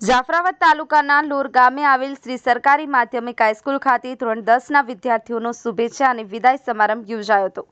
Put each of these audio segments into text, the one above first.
જાફરાબાદ તાલુકાના લોર ગામે આવેલ શ્રી સરકારી માધ્યમિક હાઈસ્કૂલ ખાતે ધોરણ દસના વિદ્યાર્થીઓનો શુભેચ્છા અને વિદાય સમારંભ યોજાયો હતો.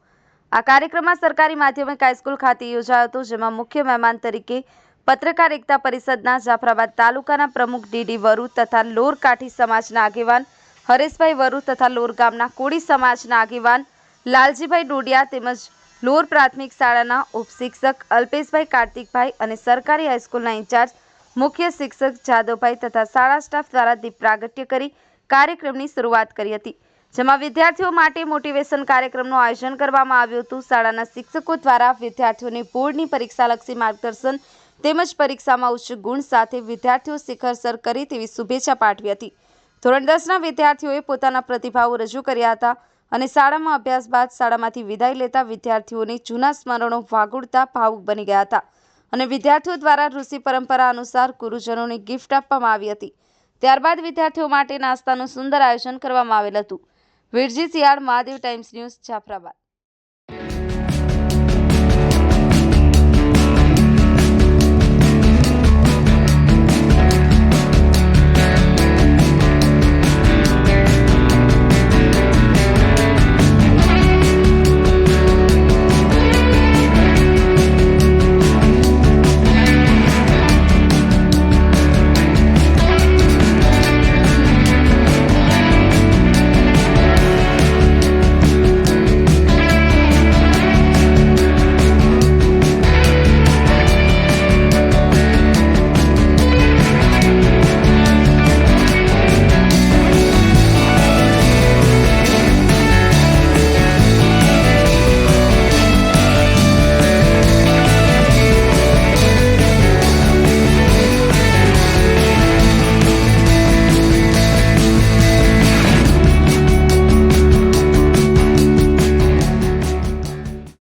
આ કાર્યક્રમમાં સરકારી માધ્યમિક હાઈસ્કૂલ ખાતે યોજાયો હતો, જેમાં મુખ્ય મહેમાન તરીકે પત્રકાર એકતા પરિષદના જાફરાબાદ તાલુકાના પ્રમુખ ડીડી વરુ તથા લોર કાઠી સમાજના આગેવાન હરેશભાઈ વરુ તથા લોર ગામના કોળી સમાજના આગેવાન લાલજીભાઈ ડોડિયા તેમજ લોર પ્રાથમિક શાળાના ઉપશિક્ષક અલ્પેશભાઈ કાર્તિકભાઈ અને સરકારી હાઈસ્કૂલના ઇન્ચાર્જ મુખ્ય શિક્ષક જાદવભાઈ તથા શાળા સ્ટાફ દ્વારા દીપ પ્રાગટ્ય કરી કાર્યક્રમની શરૂઆત કરી હતી, જેમાં વિદ્યાર્થીઓ માટે મોટિવેશન કાર્યક્રમનું આયોજન કરવામાં આવ્યું હતું. શાળાના શિક્ષકો દ્વારા વિદ્યાર્થીઓને બોર્ડની પરીક્ષાલક્ષી માર્ગદર્શન તેમજ પરીક્ષામાં ઉચ્ચ ગુણ સાથે વિદ્યાર્થીઓ શિખરસર કરે તેવી શુભેચ્છા પાઠવી હતી. ધોરણ દસના વિદ્યાર્થીઓએ પોતાના પ્રતિભાવો રજૂ કર્યા હતા અને શાળામાં અભ્યાસ બાદ શાળામાંથી વિદાય લેતા વિદ્યાર્થીઓને જૂના સ્મરણો વાગોળતા ભાવુક બની ગયા હતા. અને વિદ્યાર્થીઓ દ્વારા ઋષિ પરંપરા અનુસાર ગુરુજનોને ગિફ્ટ આપવામાં આવી હતી. ત્યારબાદ વિદ્યાર્થીઓ માટે નાસ્તાનું સુંદર આયોજન કરવામાં આવેલ હતું. Virji Siyal Mahadev Times News, Jafrabad.